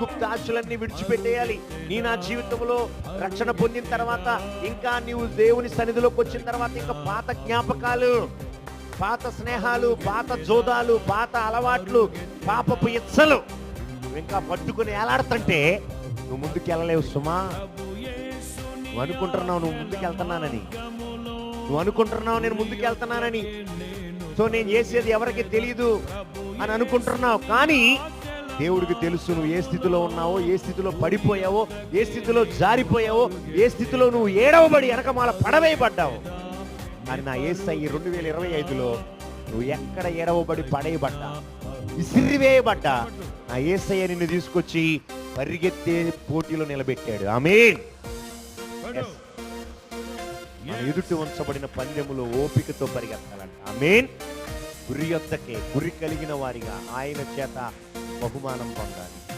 గుప్తాశులన్నీ విడిచిపెట్టేయాలి. నీ నా జీవితంలో రక్షణ పొందిన తర్వాత ఇంకా నీవు దేవుని సన్నిధిలోకి వచ్చిన తర్వాత ఇంకా పాత జ్ఞాపకాలు పాత స్నేహాలు పాత జోదాలు పాత అలవాట్లు పాపపు ఇచ్చలు నువ్వు ఇంకా పట్టుకుని ఎలాడుతుంటే నువ్వు ముందుకు వెళ్ళలేవు సుమా. నువ్వు అనుకుంటున్నావు నువ్వు ముందుకు వెళ్తున్నానని. నువ్వు అనుకుంటున్నావు నేను ముందుకు వెళ్తున్నానని. సో నేను చేసేది ఎవరికి తెలియదు అని అనుకుంటున్నావు. కానీ దేవుడికి తెలుసు నువ్వు ఏ స్థితిలో ఉన్నావో ఏ స్థితిలో పడిపోయావో ఏ స్థితిలో జారిపోయావో ఏ స్థితిలో నువ్వు ఏడవబడి వెనకమాల పడవేయబడ్డావు. అని నా ఏసై ఈ రెండు వేల ఇరవై ఐదులో నువ్వు ఎక్కడ ఎడవబడి పడేయబడ్డా? విసిరివేయబడ్డా? నా ఏసయ్య నిన్ను తీసుకొచ్చి పరిగెత్తే పోటీలో నిలబెట్టాడు. ఆమె ఎదుటి ఉంచబడిన పందెములో ఓపికతో పరిగెత్తాలంట. ఆమెన్. గురి యొద్దకే గురి కలిగిన వారిగా ఆయన చేత బహుమానం పొందాలి.